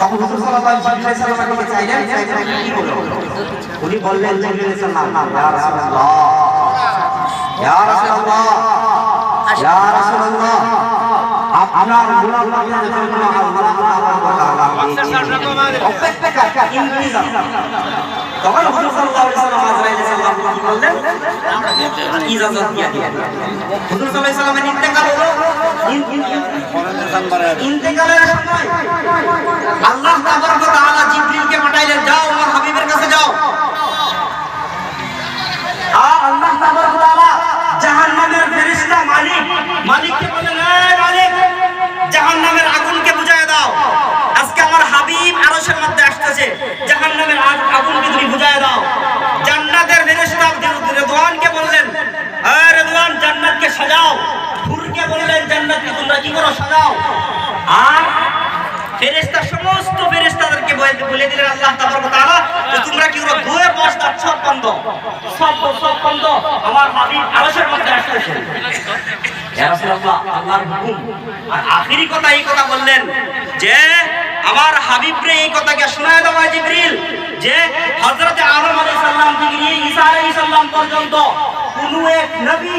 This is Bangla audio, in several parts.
তখন হুজুর সাল্লাল্লাহু আলাইহি ওয়াসাল্লাম দিকে চাইলেন? বলল উনি বললেন আপনার ইন্তেকালের সময় আল্লাহ তাআলা বলে দিলেন আল্লাহ তাবারক যে তোমরা কি করো ধুয়ে বস দাও সব সব সব বন্ধ। আমার হাবিব আরশের মধ্যে আসতেছে ইয়া রাসূলুল্লাহ, আল্লাহর হুকুম। আর আখেরি কথা এই কথা বললেন যে, আমার হাবিবরে এই কথাকে শোনায় দেওয়া জিবরিল, যে হযরতে আদম আলাইহিস সালাম থেকে ঈসা আলাইহিস সালাম পর্যন্ত কোন এক নবী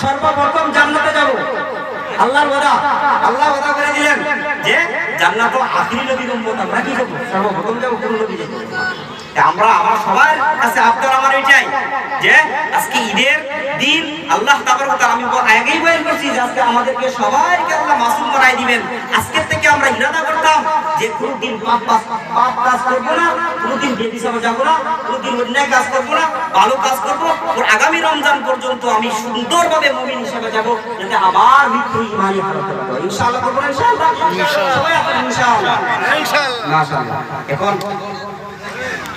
সর্বপ্রথম জান্নাতে যাব। আল্লাহর ওয়াদা। আল্লাহ ওয়াদা করে দিলেন যে জান্নাত আখিরি নবীর উম্মত আমরা কি করব? সর্বপ্রথম যাব কোন নবী আমরা আমার সবার কাছে আবদার আমার এটাই যে আজকে ঈদের দিন আল্লাহ আমি আগেই বয়ান করছি যে আজকে আমাদেরকে সবাইকে আল্লাহ মাসুম বানাই দিবেন। আজকের থেকে আমরা ইরাদা করতাম যে কোনদিন পাপ পাপ কাজ করব না কোনদিন বেদি সভা যাব না কোনদিন অন্যায় কাজ করব না ভালো কাজ করব। ওর আগামী রমজান পর্যন্ত আমি সুন্দরভাবে মুমিন হিসেবে যাব যাতে আমার মৃত্যু ইমানি ইনশাআল্লাহ ইনশাআল্লাহ? ইনশাআল্লাহ। এখন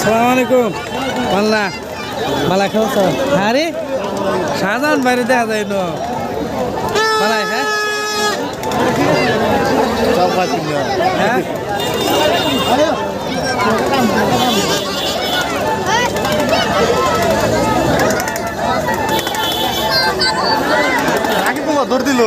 সালাম আলাইকুম। মালা খাও স্যার হ্যাঁ রে? শাহজাহান বাইরে দেখা যায় ন মালাই হ্যাঁ? হ্যাঁ? আগে তোমার দৌড় দিল।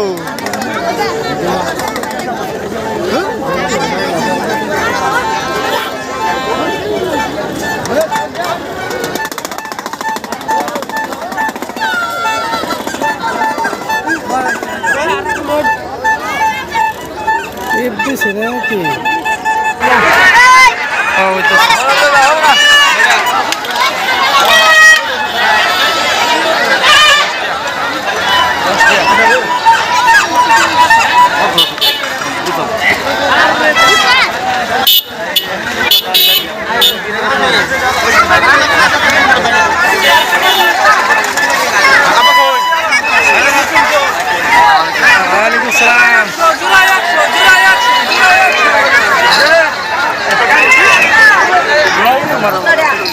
এফ দিছে রে কি ওয়ালাইকুম সালাম আমার